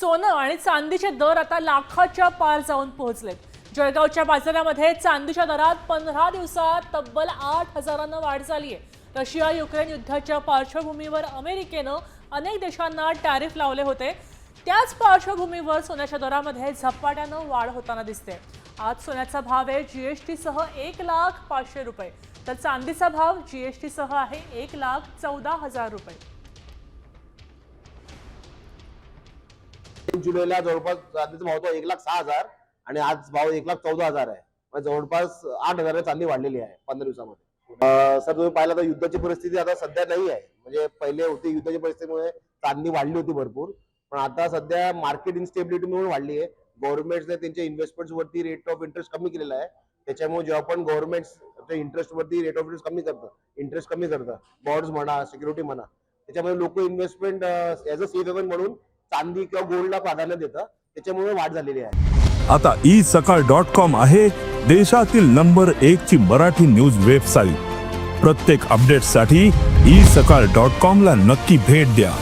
सोनं आणि चांदीचे दर आता लाखाच्या पार जाऊन पोहोचलेत. जळगावच्या बाजारामध्ये चांदीच्या दरात पंधरा दिवसात तब्बल आठ हजारांनं वाढ झाली आहे रशिया युक्रेन युद्धाच्या पार्श्वभूमीवर अमेरिकेनं अनेक देशांना टॅरिफ लावले होते. त्याच पार्श्वभूमीवर सोन्याच्या दरामध्ये झपाट्यानं वाढ होताना दिसते. आज सोन्याचा भाव आहे जीएसटी टीसह एक लाख पाचशे रुपये. तर चांदीचा भाव जीएसटी टीसह आहे एक लाख चौदा हजार रुपये. तीन जुलैला जवळपास चांदीचा भाव होता एक लाख सहा हजार आणि आज भाव एक लाख चौदा हजार आहे. म्हणजे जवळपास आठ हजार चांदी वाढलेली आहे पंधरा दिवसामध्ये. सर तुम्ही पाहिला तर युद्धाची परिस्थिती आता सध्या नाही आहे. म्हणजे पहिले होती युद्धाची परिस्थितीमुळे चांदी वाढली होती भरपूर. पण आता सध्या मार्केट इन्स्टेबिलिटी म्हणून वाढली आहे. गव्हर्नमेंटने त्यांच्या इन्व्हेस्टमेंट वरती रेट ऑफ इंटरेस्ट कमी केलेला आहे. त्याच्यामुळे जेव्हा पण गव्हर्नमेंट इंटरेस्ट वरती रेट ऑफ इंटरेस्ट कमी करतं इंटरेस्ट कमी करतं बॉन्ड्स म्हणा सिक्युरिटी म्हणा त्याच्यामुळे लोक investment as a safe haven म्हणून चांदी किंवा गोल्डला प्राधान्य देतं. त्याच्यामुळे वाढ झालेली आहे. आता ई सकाळ डॉट कॉम आहे देशातील नंबर एक ची मराठी न्यूज वेबसाईट प्रत्येक अपडेटसाठी ई सकाळ डॉट कॉम ला नक्की भेट द्या.